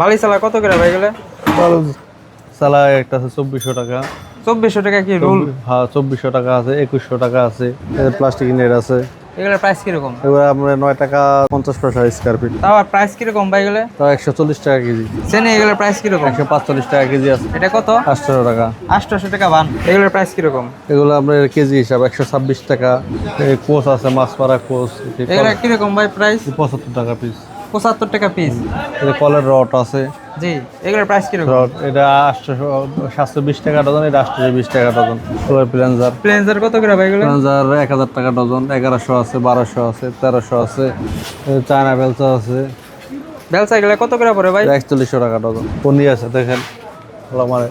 বালি চালা কত করে ভাই গেলে সালা একটা আছে চব্বিশশো টাকা। চব্বিশশো টাকা কি রোল? হ্যাঁ চব্বিশশো টাকা আছে একুশশো টাকা আছে প্লাস্টিক নেট আছে। এগুলোর প্রাইস কীরকম? এবার আমরা নয় টাকা পঞ্চাশ পয়সা স্কোয়ার ফিট তাও আর প্রাইস কীরকম ভাই গেলে তাও একশো চল্লিশ টাকা কেজি। চেনে এগুলোর প্রাইস কীরকম? একশো পাঁচচল্লিশ টাকা কেজি আছে। এটা কত? আটশো টাকা। আটশোশো টাকা বান। এগুলোর প্রাইস কীরকম? এগুলো আপনার কেজি হিসাব একশো ছাব্বিশ টাকা। কোচ আছে মাছ পাড়া কোচ। এগুলো কীরকম ভাই প্রাইস পঁচাত্তর টাকা পিস পঁচাত্তর টাকা পিস কলের রড আছে। জি এগুলোর প্রাইস কীরকম? রড এটা আটশো সাতশো বিশ টাকা ডজন এটা আটশো বিশ টাকা ডজন। কলের প্লেন্সার প্লেন্সার কত করে ভাই এগুলো? প্লেন্সার এক হাজার টাকা ডজন এগারোশো আছে বারোশো আছে তেরোশো আছে চায়না বেলচা আছে। বেলসা এগুলো কত করে পড়ে ভাই? একচল্লিশশো টাকা ডজন। পনির আছে দেখেন। মানে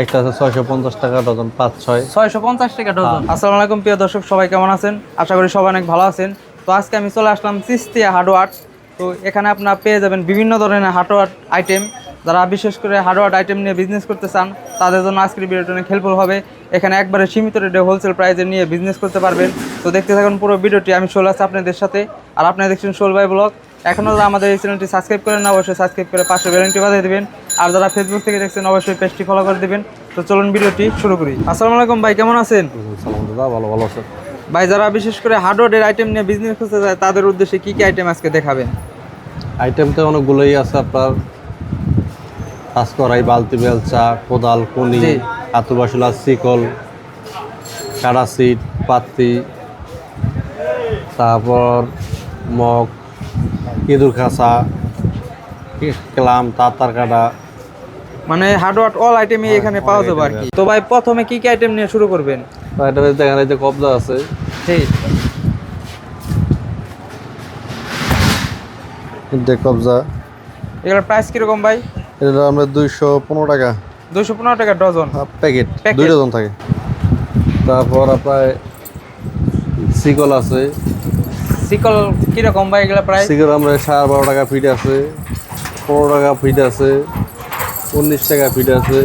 একটা আছে ছয়শো পঞ্চাশ টাকা ডজন পাঁচ ছয়। ছয়শো পঞ্চাশ টাকা ডজন। আসসালামু আলাইকুম প্রিয় দর্শক সবাই কেমন আছেন? আশা করি সবাই অনেক ভালো আছেন। তো আজকে আমি চলে আসলাম সিস্তিয়া হার্ডওয়ার তো এখানে আপনারা পেয়ে যাবেন বিভিন্ন ধরনের হার্ডওয়ার আইটেম যারা বিশেষ করে হার্ডওয়ার আইটেম নিয়ে বিজনেস করতে চান, তাদের জন্য আজকের ভিডিওটা অনেক হেল্পফুল হবে। এখানে একবারে সীমিত রেটে হোলসেল প্রাইসে নিয়ে বিজনেস করতে পারবেন। তো দেখতে থাকুন পুরো ভিডিওটি আমি চলে আছি আপনাদের সাথে। আর আপনারা দেখছেন সোল ভাই ব্লগ এখনও যারা আমাদের এই চ্যানেলটি সাবস্ক্রাইব করেন না, অবশ্যই সাবস্ক্রাইব করে পাশে বেলনটি বাজিয়ে দেবেন। আর যারা ফেসবুক থেকে দেখছেন, অবশ্যই পেজটি ফলো করে দেবেন। তো চলুন ভিডিওটি শুরু করি। আসসালামু আলাইকুম ভাই, কেমন আছেন? ভালো ভালো আছে। ভাই যারা বিশেষ করে হার্ডওয়ারের আইটেম নিয়ে বিজনেস করতে চায় তাদের উদ্দেশ্যে কি কি আইটেম আজকে দেখাবেন আইটেম তো অনেকগুলোই আছে আপনার কাজ করাই বালতি বেলচা কোদাল কুনি। আতুবাসুলা শিকল কাড়া সিট পাত্তি তারপর মগ ইঁদুর খাঁচা ক্লাম তাতার কাটা মানে হার্ডওয়ার অল আইটেমই এখানে পাওয়া যাবে আর কি। তো ভাই প্রথমে কি কি আইটেম নিয়ে শুরু করবেন? এটা দেখেন এই যে কবজা আছে। যে কবজা। এগুলোর প্রাইস কীরকম ভাই? এটা আমরা দুইশো পনেরো টাকা। দুশো পনেরো টাকা ডজন। প্যাকেট। দুই ডজন থাকে। তারপর আপনার শিকল আছে। সিকল কীরকম ভাই এগুলো প্রাইস শিকল আমরা সাড়ে বারো টাকা ফিট আছে। পনেরো টাকা ফিট আছে। উনিশ টাকা ফিট আছে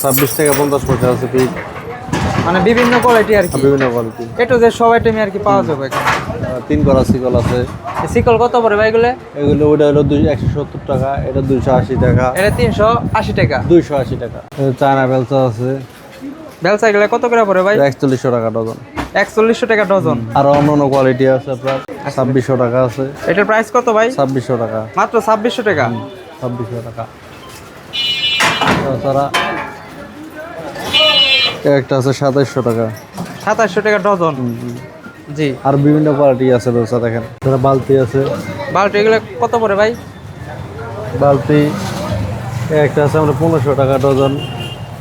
ছাব্বিশ টাকা পঞ্চাশ পয়সা আছে ফিট মানে বিভিন্ন কোয়ালিটি আর কি। বিভিন্ন কোয়ালিটি একটু যে সব আইটেমই আর কি পাওয়া যাবে এখানে। তিন করা শিকল আছে। সিকল কত পড়ে ভাই এগুলো? এগুলো ওটা হলো দুই একশো সত্তর টাকা এটা দুইশো আশি টাকা। এটা তিনশো আশি টাকা। দুইশো আশি টাকা। চায়না বেলচা আছে। বেলসা এগুলো কত করে পড়ে ভাই? একচল্লিশশো টাকা ডজন। একচল্লিশশো টাকা ডজন। আরও অন্য কোয়ালিটি আছে আপনার। ছাব্বিশশো টাকা আছে। এটার প্রাইস কত ভাই? ছাব্বিশশো টাকা। মাত্র ছাব্বিশশো টাকা। ছাব্বিশশো টাকা। তাছাড়া একটা আছে সাতাইশশো টাকা। সাতাশশো টাকা ডজন? জি। আর বিভিন্ন কোয়ালিটি আছে ব্যবসা দেখেন। তারা বালতি আছে। বাল্টি এগুলো কত পড়ে ভাই? বালতি একটা আছে আমরা পনেরোশো টাকা ডজন।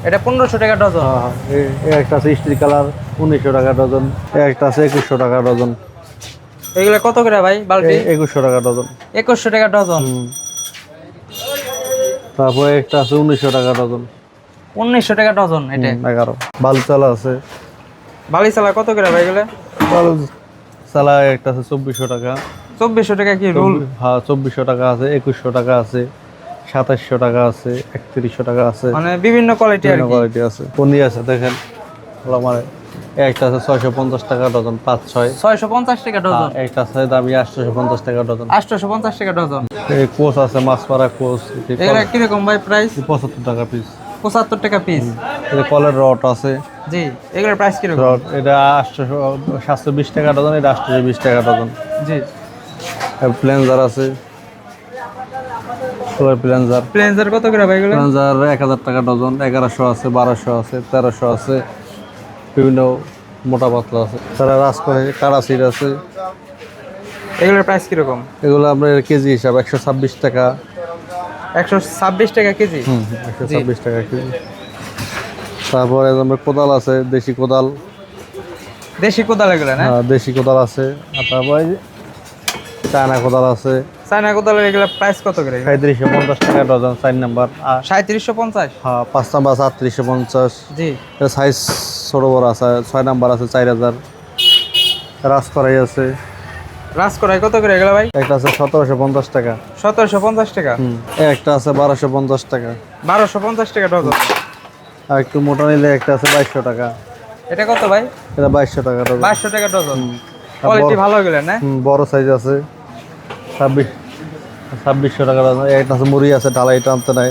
এটা পনেরোশো টাকা ডজন? এ- এ একটা আছে স্টিল কালার উনিশশো টাকা ডজন। একটা আছে একুশশো টাকা ডজন। এগুলো কত করে ভাই বাল্টি এ- একুশশো টাকা ডজন। একুশশো টাকা ডজন। তারপরে একটা আছে উনিশশো টাকা ডজন। উনিশশো টাকা ডজন এটা? এগারো। বালচালা আছে। বালি চালা কত করে ভাই এগুলো? চালা একটা আছে চব্বিশশো টাকা। চব্বিশশো টাকা কি রোল? হ্যাঁ চব্বিশশো টাকা আছে একুশশো টাকা আছে সাতাশশো টাকা আছে একত্রিশশো টাকা আছে। মানে বিভিন্ন কোয়ালিটি কোয়ালিটি আছে। পনির আছে দেখেন আমার একটা আছে ছয়শো পঞ্চাশ টাকা ডজন পাঁচ ছয়। ছয়শো পঞ্চাশ টাকা ডজন? একটা আছে দামি আটশোশো পঞ্চাশ টাকা ডজন। আটশোশো পঞ্চাশ টাকা ডজন? এই কোচ আছে মাছ কোচ এগুলো কীরকম ভাই প্রাইস পঁচাত্তর টাকা পিস পঁচাত্তর টাকা পিস এটা কলের রড আছে। জি এগুলোর প্রাইস কীরকম? রড এটা আটশোশো সাতশো বিশ টাকা ডজন এটা আটশোশো বিশ টাকা ডজন। জি। প্লেনজার আছে। প্লেনজার প্লেন্সার কত করে ভাই এগুলো? প্লেনজার এক হাজার টাকা ডজন এগারোশো আছে বারোশো আছে তেরোশো আছে। বিভিন্ন মোটা পাতলা আছে। তারা রাস করে কাড়া সিট আছে। এগুলোর প্রাইস কীরকম? এগুলো আপনার কেজি হিসাব একশো ছাব্বিশ টাকা। একশো ছাব্বিশ টাকা কেজি? হুম একশো ছাব্বিশ টাকা কেজি। তারপরে আমরা কোদাল আছে দেশি কোদাল। দেশি কোদাল এগুলো না? দেশি কোদাল আছে। আর তারপরে চায়না কোদাল আছে। চায়না কোদালের এগুলো প্রাইস কত করে? সাঁত্রিশশো পঞ্চাশ টাকা ডজন চার নাম্বার। আর সাঁত্রিশশো পঞ্চাশ? হ্যাঁ পাঁচ নাম্বার আছে আটত্রিশশো পঞ্চাশ। জি। এটা সাইজ ছোটো বড় আছে ছয় নাম্বার আছে চার হাজার। রাস করাই আছে। রাস করাই কত করে এগুলো ভাই? একটা আছে সতেরোশো পঞ্চাশ টাকা। সতেরোশো পঞ্চাশ টাকা? হুম একটা আছে বারোশো পঞ্চাশ টাকা। বারোশো পঞ্চাশ টাকা ডজন। আর একটু মোটা নিলে একটা আছে বাইশশো টাকা। এটা কত ভাই? এটা বাইশশো টাকা ডজন। বাইশশো টাকা ডজন। কোয়ালিটি ভালো না? বড় সাইজ আছে। ছাব্বিশ ছাব্বিশশো টাকা একটা আছে মুড়ি আছে ঢালাই টানতে নাই।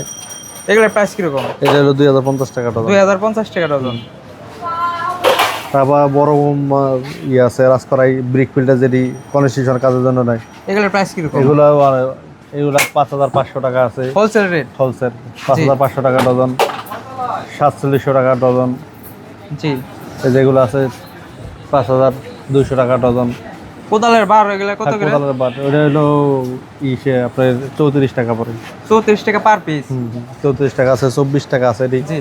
এগুলোর প্রাইস কীরকম? এটা হলো দুই হাজার পঞ্চাশ টাকা ডজন। দুই হাজার পঞ্চাশ টাকা ডজন। তারপর বড় ইয়ে আছে রাজকরাই ব্রিক ফিল্টার যেটি কনস্ট্রাকশন কাজের জন্য নাই। এগুলোর প্রাইস কীরকম? এগুলো এগুলো পাঁচ হাজার পাঁচশো টাকা আছে। হোলসেল রেট হোলসেল পাঁচ হাজার পাঁচশো টাকা ডজন সাতচল্লিশশো টাকা ডজন। জি। যেগুলো আছে পাঁচ হাজার দুইশো টাকা ডজন। কোদালের বার এগুলো কত করে? কোদালের বাট ওটা হলো ইসে আপনার চৌত্রিশ টাকা পড়ে। চৌত্রিশ টাকা পার পিস চৌত্রিশ টাকা আছে চব্বিশ টাকা আছে এটি জি।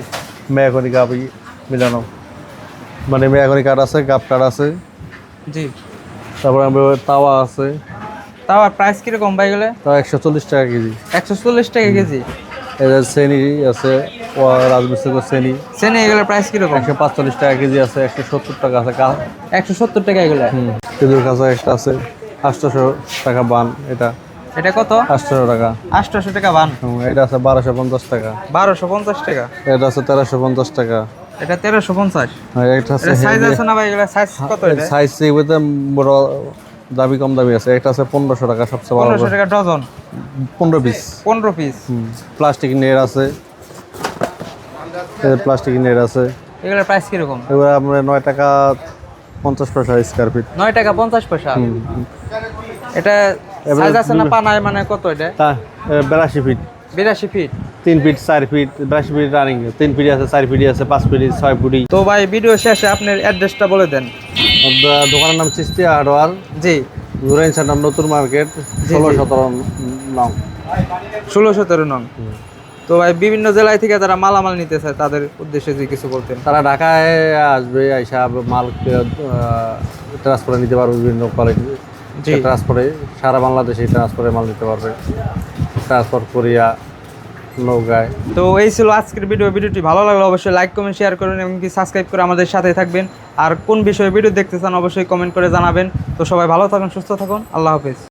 মেয়াকনি মিলানো। মানে মেয়াকনি কাঠ আছে কাপ কাঠ আছে। জি। তারপরে আমরা তাওয়া আছে। তাও প্রাইস কীরকম ভাই এগুলো? তাও একশো চল্লিশ টাকা কেজি। একশো চল্লিশ টাকা কেজি? এদের শ্রেণি আছে ও রাজমিস্ত্রি শ্রেণি চেনে এগুলোর প্রাইস কীরকম? একশো পাঁচচল্লিশ টাকা কেজি আছে একশো সত্তর টাকা আছে। একশো সত্তর টাকা এগুলো? হুম। খেজুর কাঁচা একটা আছে আটশোশো টাকা বান এটা। এটা কত? আটশোশো টাকা। আটশোশো টাকা বান। এটা আছে বারোশো পঞ্চাশ টাকা। বারোশো পঞ্চাশ টাকা? এটা আছে তেরোশো পঞ্চাশ টাকা। এটা তেরোশো পঞ্চাশ। আর এটা সাইজ আছে না ভাই? এগুলো সাইজ কত সাইজ বড় দাবি কম দাবি আছে। একটা আছে পনেরোশো টাকা সবচেয়ে ভালো পনেরোশো টাকা ডজন? পনেরো পিস পনেরো পিস প্লাস্টিক নেট আছে। প্লাস্টিক নেট আছে। এগুলোর প্রাইস কীরকম? এবার আমরা নয় টাকা পঞ্চাশ পয়সা স্কোয়ার ফিট নয় টাকা পঞ্চাশ পয়সা? এটা সাইজ আছে না পানায় মানে কত এটা? বেরাশি ফিট বিরাশি ফিট তিন ফিট চার ফিট বেরাশি ফিট রানিং তিন ফিট আছে চার ফিট আছে পাঁচ ফিট ছয় ফুটি তো ভাই ভিডিও শেষে আপনার অ্যাড্রেসটা বলে দেন। দোকানের নাম চিস্তিয়া হার্ডওয়ার। জি। জুরাইন সেন্টার নতুন মার্কেট ষোলো সতেরো নাম ষোলো সতেরো নং। তো ভাই বিভিন্ন জেলায় থেকে যারা মালামাল নিতে চায় তাদের উদ্দেশ্যে যে কিছু বলতেন। তারা ঢাকায় আসবে আইসা মাল ট্রান্সফারে নিতে পারবে বিভিন্ন কোয়ালিটি জি। ট্রান্সফারে সারা বাংলাদেশে ট্রান্সফারে মাল নিতে পারবে। ট্রান্সফার করিয়া নৌকায় তো এই ছিল আজকের ভিডিও। ভিডিওটি ভালো লাগলে অবশ্যই লাইক কমেন্ট শেয়ার করুন এবং কি সাবস্ক্রাইব করে আমাদের সাথে থাকবেন। আর কোন বিষয়ে ভিডিও দেখতে চান অবশ্যই কমেন্ট করে জানাবেন। তো সবাই ভালো থাকুন সুস্থ থাকুন। আল্লাহ হাফিজ।